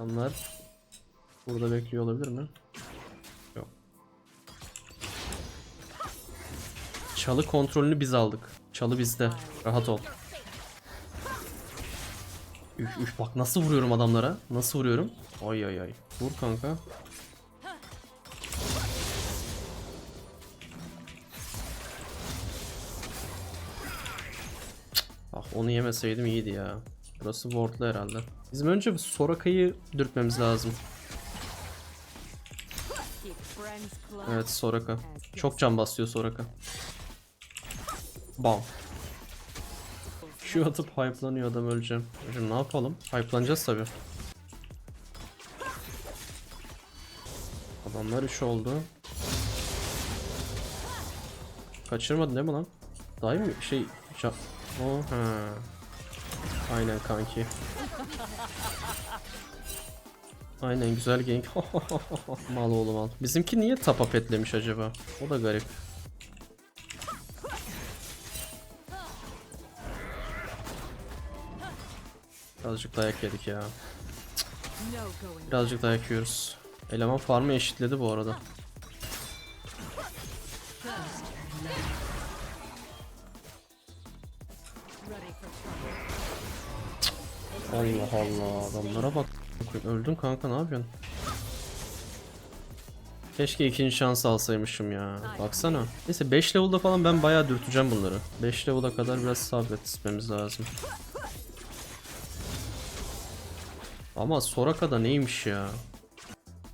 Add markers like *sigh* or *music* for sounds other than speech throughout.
Onlar burada bekliyor olabilir mi? Yok. Çalı kontrolünü biz aldık. Çalı bizde. Rahat ol. Üf üf bak nasıl vuruyorum adamlara. Nasıl vuruyorum? Ay ay ay. Vur kanka. Ah onu yemeseydim iyiydi ya. Burası wardlu herhalde. Bizim önce Soraka'yı dürtmemiz lazım. Evet Soraka. Çok can basıyor Soraka. Bam. Şu atıp hype'lanıyor adam öleceğim. Hocam ne yapalım? Hype'lanacağız tabi. Adamlar 3 oldu. Kaçırmadın değil mi lan? İyi mi? Şey... O ha. Aynen kanki. Aynen güzel gank. *laughs* mal oğlum al. Bizimki niye tapa petlemiş acaba? O da garip. Birazcık dayak yedik ya. Birazcık dayak yiyoruz. Eleman farmı eşitledi bu arada. Allah Allah adamlara bak. Öldün kanka ne yapıyorsun? Keşke ikinci şans alsaymışım ya. Baksana. Neyse 5 level'da falan ben bayağı dürteceğim bunları. 5 level'a kadar biraz sabretmemiz lazım. Ama Soraka'da neymiş ya?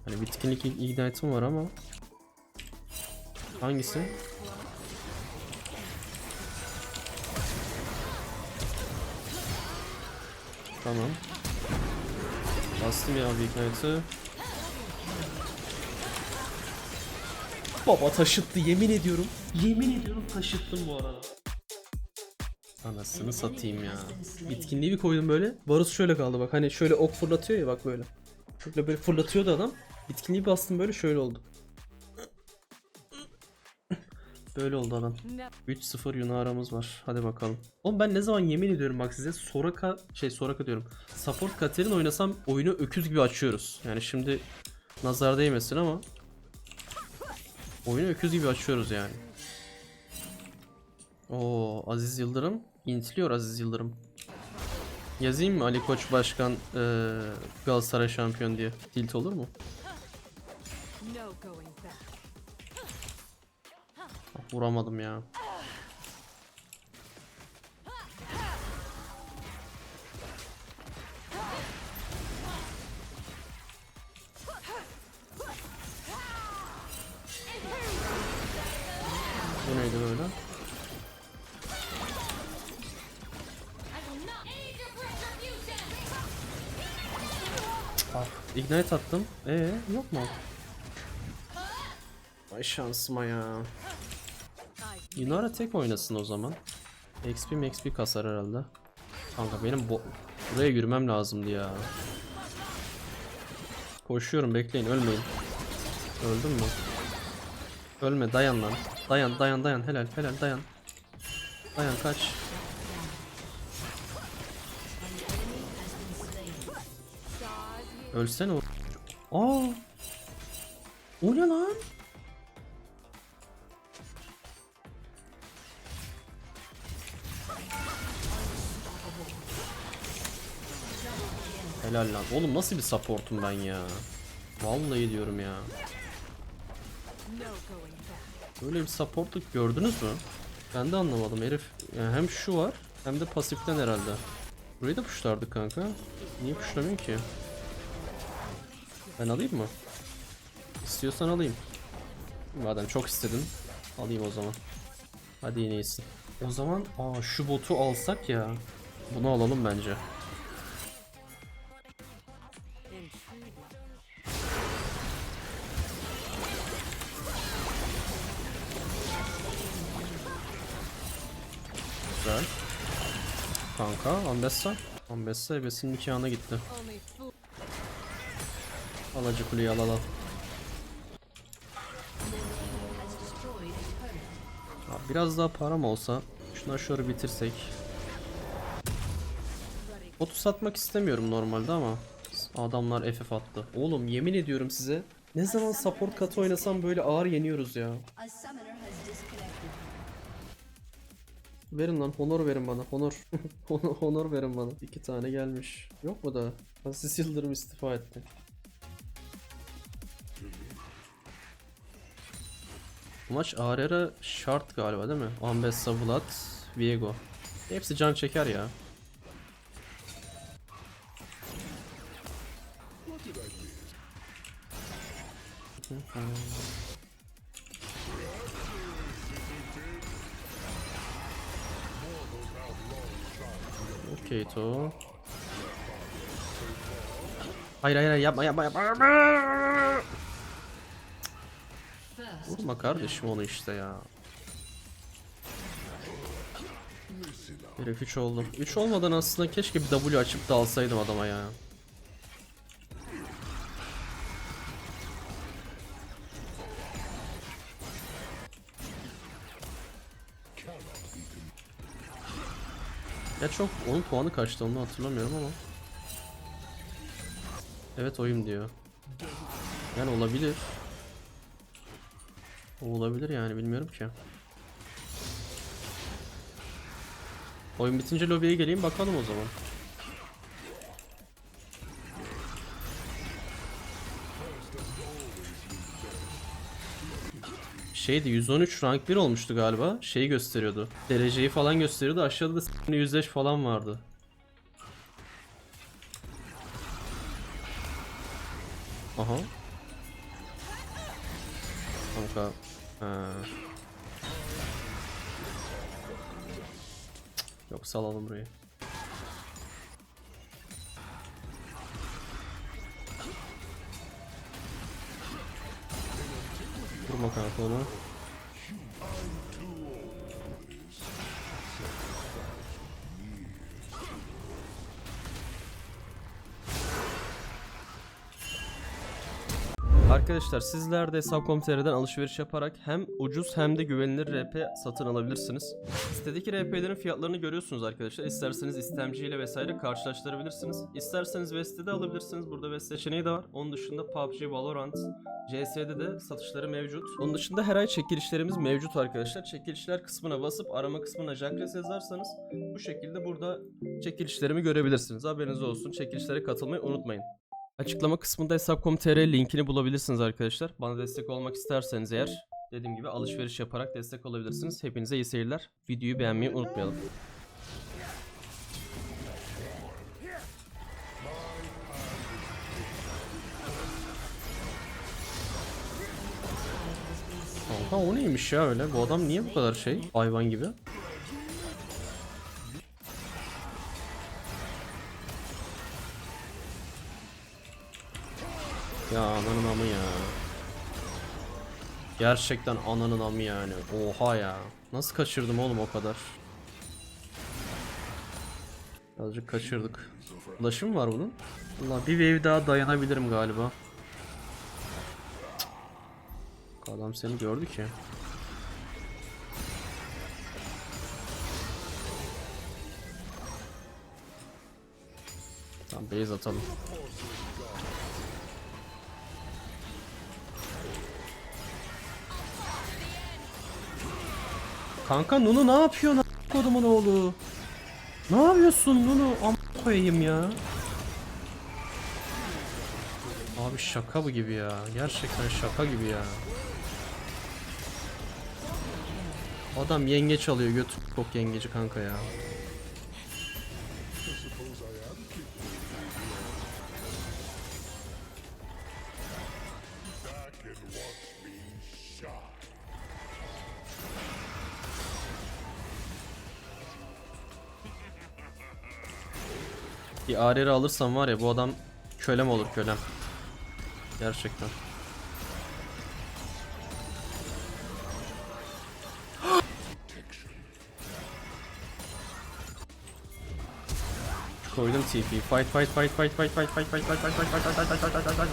Hani bitkinlik ignite'ım var ama. Hangisi? Tamam. Bastım ya bir ignite'ı. Baba taşıttı yemin ediyorum. Yemin ediyorum taşıttım bu arada. Anasını satayım ya. Bitkinliği bir koydum böyle. Varus şöyle kaldı bak hani şöyle ok fırlatıyor ya bak böyle. Şöyle böyle fırlatıyordu adam. Bitkinliği bastım böyle şöyle oldu. Böyle oldu adam. No. 3-0 Yunan aramız var. Hadi bakalım. Oğlum ben ne zaman yemin ediyorum bak size Soraka şey Soraka diyorum. Support Katerin oynasam oyunu öküz gibi açıyoruz. Yani şimdi nazar değmesin ama oyunu öküz gibi açıyoruz yani. Oo Aziz Yıldırım intiliyor Aziz Yıldırım. Yazayım mı Ali Koç Başkan eee Galatasaray şampiyon diye. Tilt olur mu? No Vuramadım ya. Bu neydi böyle? Ah, ignite attım. Ee, yok mu? Ay şansıma ya. Yunara tek oynasın o zaman. XP XP kasar herhalde. Kanka benim bu buraya yürümem lazımdı ya. Koşuyorum bekleyin ölmeyin. Öldün mü? Ölme dayan lan. Dayan dayan dayan helal helal dayan. Dayan kaç. Ölsene o. Aa! O ne lan? Helal lan. Oğlum nasıl bir supportum ben ya? Vallahi diyorum ya. Böyle bir supportluk gördünüz mü? Ben de anlamadım herif. Yani hem şu var hem de pasiften herhalde. Burayı da puşlardık kanka. Niye puşlamıyor ki? Ben alayım mı? İstiyorsan alayım. Madem çok istedin alayım o zaman. Hadi yine iyisin. O zaman aa şu botu alsak ya. Bunu alalım bence. Ambessa. Ambessa ebesinin nikahına gitti. Alacı kuleyi al al al. Ya Biraz daha param olsa şuna şöyle bitirsek. Botu satmak istemiyorum normalde ama Adamlar FF attı. Oğlum yemin ediyorum size. Ne zaman support katı oynasam böyle ağır yeniyoruz ya. Verin lan honor verin bana honor. *laughs* honor, verin bana. İki tane gelmiş. Yok mu da? Aziz Yıldırım istifa etti. Bu maç Arera şart galiba değil mi? Ambessa Vlad, Viego. Hepsi can çeker ya. Okey to. Hayır hayır yapma yapma. yapma. Vurma kardeşim onu işte ya. Herif 3 oldu. 3 olmadan aslında keşke bir W açıp da alsaydım adama ya. Ya çok onun puanı kaçtı onu hatırlamıyorum ama. Evet oyum diyor. Yani olabilir. O olabilir yani bilmiyorum ki. Oyun bitince lobiye geleyim bakalım o zaman. Şeydi 113 rank 1 olmuştu galiba. Şeyi gösteriyordu. Dereceyi falan gösteriyordu. Aşağıda da 105 falan vardı. Aha. Kanka. Ha. Yok salalım burayı. bakar sonra. Arkadaşlar sizler de Hesap.com.tr'den alışveriş yaparak hem ucuz hem de güvenilir RP satın alabilirsiniz. Sitedeki RP'lerin fiyatlarını görüyorsunuz arkadaşlar. İsterseniz istemciyle vesaire karşılaştırabilirsiniz. İsterseniz Vest'te de alabilirsiniz. Burada Vest seçeneği de var. Onun dışında PUBG, Valorant, CS'de de satışları mevcut. Onun dışında her ay çekilişlerimiz mevcut arkadaşlar. Çekilişler kısmına basıp arama kısmına Jacques yazarsanız bu şekilde burada çekilişlerimi görebilirsiniz. Haberiniz olsun. Çekilişlere katılmayı unutmayın. Açıklama kısmında hesap.com.tr linkini bulabilirsiniz arkadaşlar. Bana destek olmak isterseniz eğer dediğim gibi alışveriş yaparak destek olabilirsiniz. Hepinize iyi seyirler. Videoyu beğenmeyi unutmayalım. Kanka o neymiş ya öyle? Bu adam niye bu kadar şey? Hayvan gibi. Ya ananın amı ya. Gerçekten ananın amı yani. Oha ya. Nasıl kaçırdım oğlum o kadar? Birazcık kaçırdık. Ulaşım mı var bunun? Valla bir wave daha dayanabilirim galiba. Adam seni gördü ki. Tamam base atalım. Kanka Nunu ne yapıyorsun a- kodumun oğlu? Ne yapıyorsun Nunu? Am koyayım ya. Abi şaka bu gibi ya. Gerçekten şaka gibi ya. Adam yengeç alıyor götür çok yengeci kanka ya. ARR alırsam var ya bu adam kölem olur kölem. Gerçekten. Koydum TP. Fight fight fight fight fight fight fight fight fight fight fight fight fight fight fight fight fight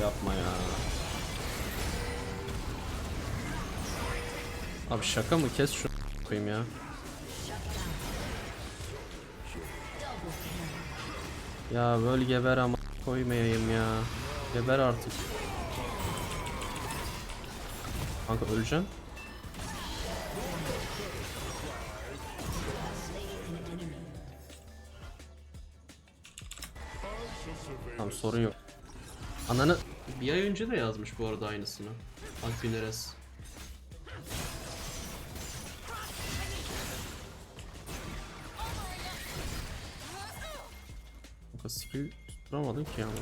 Yapma ya. Abi şaka mı? Kes şunu koyayım ya. Ya böl geber ama koymayayım ya. Geber artık. Kanka öleceksin. Tamam sorun yok. Ananı bir ay önce de yazmış bu arada aynısını. Alpineres. Kanka skill tutturamadım ki ama.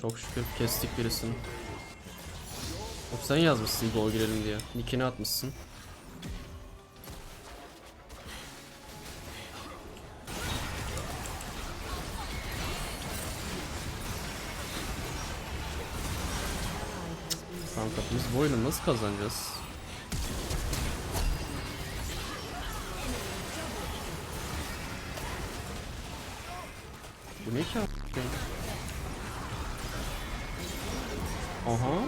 Çok şükür kestik birisini. Yok sen yazmışsın gol girelim diye. Nickini atmışsın. Kanka biz bu oyunu nasıl kazanacağız? Ne ki? Aha.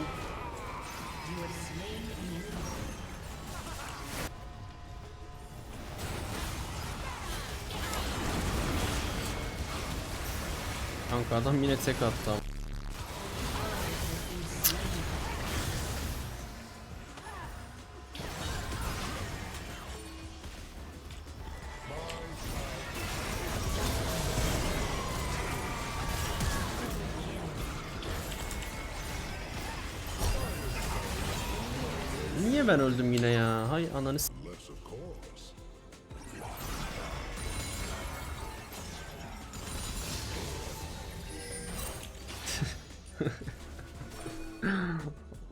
Kanka adam yine tek attı ananı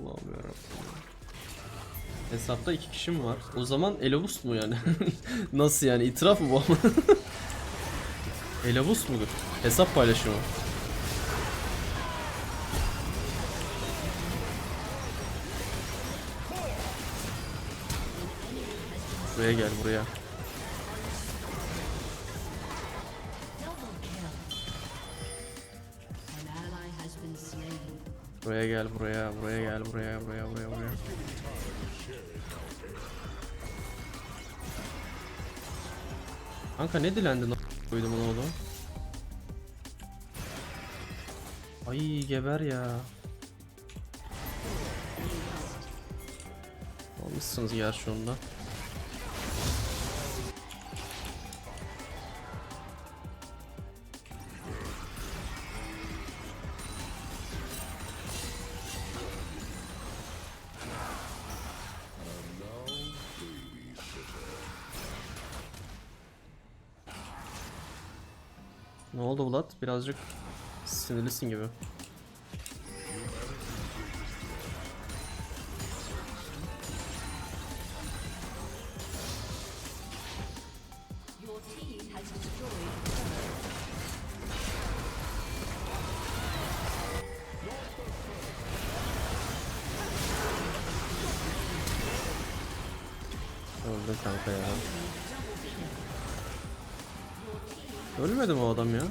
Allah'ım yarabbim. Hesapta iki kişi mi var? O zaman Elavus mu yani? *laughs* Nasıl yani? İtiraf mı bu ama? *laughs* Elavus mudur? Hesap paylaşımı. Buraya gel buraya. Buraya gel buraya, buraya gel buraya, buraya, buraya, buraya. Kanka ne dilendin koydum ona oğlum. Ay geber ya. Almışsınız gerçi onda. Ne oldu Vlad? Birazcık sinirlisin gibi. Öldü kanka ya. Ölmedi mi o adam ya?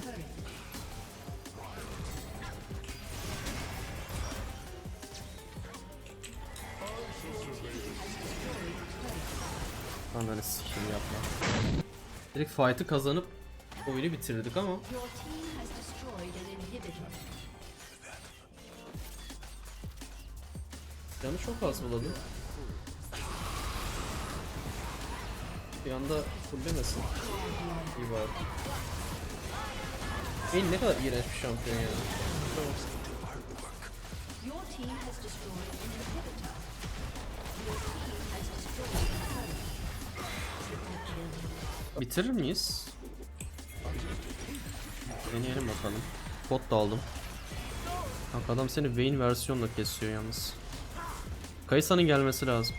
Ananı sikeyim yapma. Direkt fight'ı kazanıp oyunu bitirdik ama canı çok az buladı. Bir anda fullemesin. İyi bari. Beni ne kadar iğrenç bir şampiyon ya. Bitirir miyiz? Deneyelim bakalım. Bot da aldım. Kanka adam seni Vayne versiyonla kesiyor yalnız. Kayısa'nın gelmesi lazım.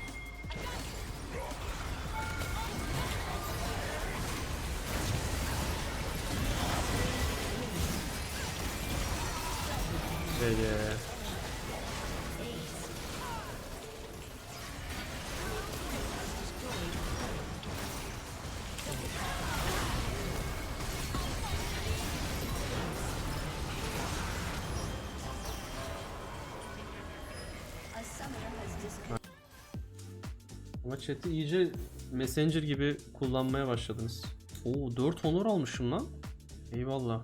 Ama chat'i iyice messenger gibi kullanmaya başladınız. Oo 4 honor almışım lan. Eyvallah.